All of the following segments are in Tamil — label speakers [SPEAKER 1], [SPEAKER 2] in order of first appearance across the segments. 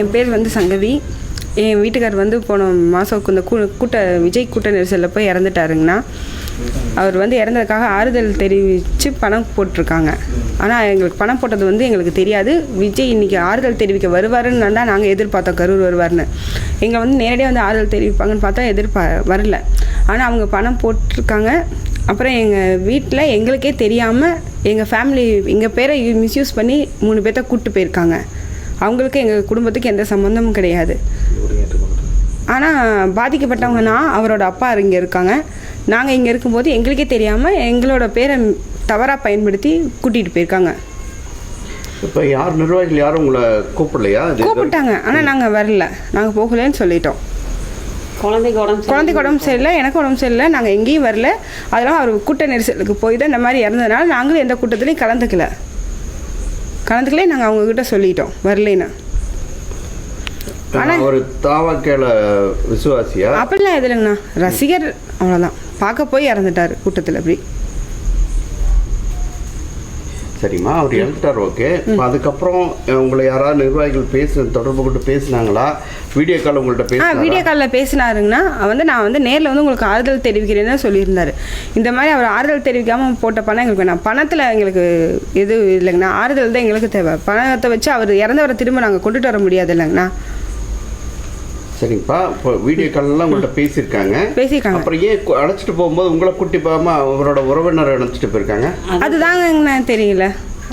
[SPEAKER 1] என் பேர் வந்து சங்கவி. என் வீட்டுக்கார் வந்து போன மாதம் இந்த கூ கூட்ட விஜய் கூட்ட நெரிசலில் போய் இறந்துட்டாருங்கண்ணா. அவர் வந்து இறந்ததுக்காக ஆறுதல் தெரிவித்து பணம் போட்டிருக்காங்க. ஆனால் எங்களுக்கு பணம் போட்டது வந்து எங்களுக்கு தெரியாது. விஜய் இன்றைக்கி ஆறுதல் தெரிவிக்க வருவாருன்னு தான் நாங்கள் எதிர்பார்த்தோம் கரூர் வருவார்னு. எங்களை வந்து நேரடியாக வந்து ஆறுதல் தெரிவிப்பாங்கன்னு பார்த்தா எதிர்பா வரல. ஆனால் அவங்க பணம் போட்டிருக்காங்க. அப்புறம் எங்கள் வீட்டில் எங்களுக்கே தெரியாமல் எங்கள் ஃபேமிலி எங்கள் பேரை மிஸ்யூஸ் பண்ணி மூணு பேர்த்த கூப்பிட்டு போயிருக்காங்க. அவங்களுக்கு எங்கள் குடும்பத்துக்கு எந்த சம்மந்தமும் கிடையாது. ஆனால் பாதிக்கப்பட்டவங்க நான் அவரோட அப்பா இங்கே இருக்காங்க. நாங்கள் இங்கே இருக்கும்போது எங்களுக்கே தெரியாமல் எங்களோட பேரை தவறாக பயன்படுத்தி கூட்டிகிட்டு போயிருக்காங்க.
[SPEAKER 2] இப்போ யார் நிர்வாகிகள் யாரும் உங்களை கூப்பிடலையா?
[SPEAKER 1] கூப்பிட்டாங்க. ஆனால் நாங்கள் வரல. நாங்கள் போகலன்னு சொல்லிட்டோம்.
[SPEAKER 3] குழந்தைக்கு உடம்பு
[SPEAKER 1] குழந்தைக்கு உடம்பு சரியில்லை எனக்கு உடம்பு சரியில்லை நாங்கள் எங்கேயும் வரல. அதெல்லாம் அவர் கூட்ட நெரிசலுக்கு போய் தான் இந்த மாதிரி இறந்ததுனால நாங்களும் எந்த கூட்டத்துலையும் கலந்துக்கல. கலந்துக்கலே நாங்கள் அவங்கக்கிட்ட சொல்லிட்டோம். வரலைன்னு.
[SPEAKER 2] ஒரு தாவாக்கேல விசுவாசியா?
[SPEAKER 1] அப்படிலாம் எதுலங்கண்ணா? ரசிகர் அவ்வளோதான் பார்க்க போய் இறந்துட்டார் கூட்டத்தில் அப்படி.
[SPEAKER 2] சரிம்மா அவர் இறந்துட்டார் ஓகே. அதுக்கப்புறம் உங்களை யாராவது நிர்வாகிகள் பேச தொடர்பு கொண்டு பேசினாங்களா? வீடியோ கால் உங்கள்கிட்ட பேசினாரா?
[SPEAKER 1] வீடியோ காலில் பேசினாருங்கன்னா வந்து நான் வந்து நேரில் வந்து உங்களுக்கு ஆறுதல் தெரிவிக்கிறேன்னு சொல்லியிருந்தாரு. இந்த மாதிரி அவர் ஆறுதல் தெரிவிக்காமல் போட்ட பணம் எங்களுக்கு வேணாம். பணத்தில் எங்களுக்கு எது இல்லைங்கண்ணா. ஆறுதல் தான் எங்களுக்கு தேவை. பணத்தை வச்சு அவர் இறந்தவரை திரும்ப நாங்கள் கொண்டுட்டு வர முடியாது இல்லைங்கண்ணா.
[SPEAKER 2] சரிங்கப்பா இப்போ வீடியோ கால்லாம் உங்கள்கிட்ட பேசியிருக்காங்க.
[SPEAKER 1] பேசியிருக்காங்க.
[SPEAKER 2] அப்புறம் ஏன் அழைச்சிட்டு போகும்போது உங்களை கூட்டி போகாம அவரோட உறவினரை அழைச்சிட்டு போயிருக்காங்க?
[SPEAKER 1] அதுதாங்கண்ணா தெரியல.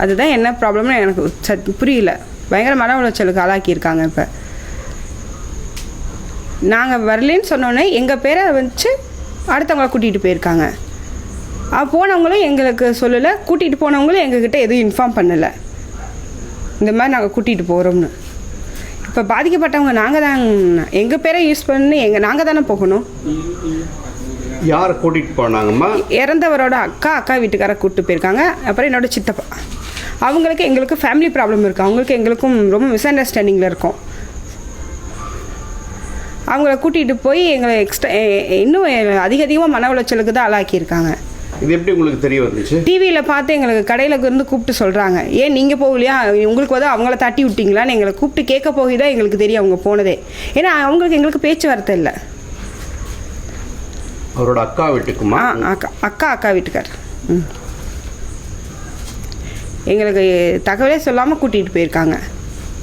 [SPEAKER 1] அதுதான் என்ன ப்ராப்ளம்னு எனக்கு புரியல. பயங்கர மன உளைச்சலுக்கு ஆளாக்கியிருக்காங்க இப்போ. நாங்கள் வரலேன்னு சொன்னோன்னே எங்கள் பேரை வச்சு அடுத்தவங்கள கூட்டிகிட்டு போயிருக்காங்க. போனவங்களும் எங்களுக்கு சொல்லலை. கூட்டிகிட்டு போனவங்களும் எங்ககிட்ட எதுவும் இன்ஃபார்ம் பண்ணலை. இந்த மாதிரி நாங்கள் கூட்டிகிட்டு போகிறோம்னு இப்போ பாதிக்கப்பட்டவங்க நாங்கள் தான் எங்கள் பேரை யூஸ் பண்ணி எங்கள் நாங்கள் தானே போகணும்.
[SPEAKER 2] யாரை கூட்டிகிட்டு போனாங்கம்மா?
[SPEAKER 1] இறந்தவரோட அக்கா அக்கா வீட்டுக்கார கூப்பிட்டு போயிருக்காங்க. அப்புறம் என்னோட சித்தப்பா. அவங்களுக்கு எங்களுக்கு ஃபேமிலி ப்ராப்ளம் இருக்குது அவங்களுக்கு எங்களுக்கும் ரொம்ப மிஸ் அண்டர்ஸ்டாண்டிங்கில் இருக்கும். அவங்கள கூட்டிகிட்டு போய் எங்களை எக்ஸ்ட்ரா இன்னும் அதிக அதிகமாக மன உளைச்சலுக்கு தான் ஆளாக்கியிருக்காங்க.
[SPEAKER 2] இது எப்படி உங்களுக்கு தெரிய வந்துச்சு?
[SPEAKER 1] டிவியில் பார்த்து எங்களுக்கு கடையில் இருந்து கூப்பிட்டு சொல்கிறாங்க ஏன் நீங்கள் போகலையா? உங்களுக்கு வந்து அவங்கள தட்டி விட்டீங்களான்னு எங்களை கூப்பிட்டு கேட்க போய் தான் எங்களுக்கு தெரியும் அவங்க போனதே. ஏன்னா அவங்களுக்கு எங்களுக்கு பேச்சுவார்த்தை இல்லை.
[SPEAKER 2] அவரோட அக்கா வீட்டுக்குமா?
[SPEAKER 1] அக்கா அக்கா அக்கா வீட்டுக்கார். ம். எங்களுக்கு தகவலே சொல்லாமல் கூட்டிகிட்டு போயிருக்காங்க.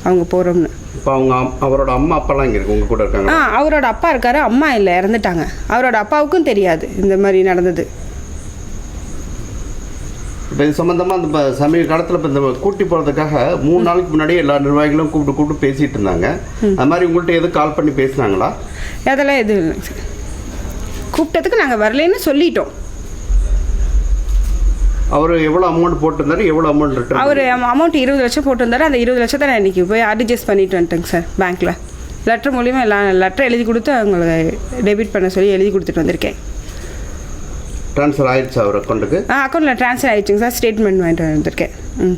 [SPEAKER 1] அவங்க போகிறோம்னு
[SPEAKER 2] இப்போ அவங்க அவரோட அம்மா அப்பாலாம் இங்கே இருக்கு? உங்க கூட இருக்காங்க
[SPEAKER 1] ஆ அவரோட அப்பா இருக்காரு அம்மா இல்லை இறந்துட்டாங்க. அவரோட அப்பாவுக்கும் தெரியாது இந்த மாதிரி நடந்தது.
[SPEAKER 2] இப்போ இது சம்மந்தமாக அந்த சமீப காலத்தில் இப்போ இந்த கூட்டி போகிறதுக்காக மூணு நாளைக்கு முன்னாடியே எல்லா நிர்வாகிகளும் கூப்பிட்டு கூப்பிட்டு பேசிட்டு இருந்தாங்க. அது மாதிரி உங்கள்கிட்ட எதுவும் கால் பண்ணி பேசினாங்களா?
[SPEAKER 1] அதெல்லாம் எதுவும் சார் கூப்பிட்டதுக்கு நாங்கள் வரலைன்னு சொல்லிட்டோம்.
[SPEAKER 2] அவர் எவ்வளோ அமௌண்ட் போட்டிருந்தாரு? எவ்வளோ அமௌண்ட் ரிட்டர்ன்
[SPEAKER 1] அவர் அமௌண்ட் இருபது லட்சம் போட்டிருந்தாரு. அந்த இருபது லட்சத்தை நான் இன்றைக்கி போய் அட்ஜஸ்ட் பண்ணிட்டு வந்துட்டேங்க சார் பேங்க்கில் லெட்டர் மூலியமாக எல்லாம் லெட்டர் எழுதி கொடுத்து அவங்களை டெபிட் பண்ண சொல்லி எழுதி கொடுத்துட்டு வந்திருக்கேன்.
[SPEAKER 2] ட்ரான்ஸ்ஃபர் ஆயிடுச்சு அவர் அக்கௌண்ட்டுக்கு
[SPEAKER 1] ஆ அக்கௌண்ட்டில் ட்ரான்ஸ்ஃபர் ஆயிடுச்சுங்க சார். ஸ்டேட்மெண்ட் வாங்கிட்டு வந்திருக்கேன். ம்.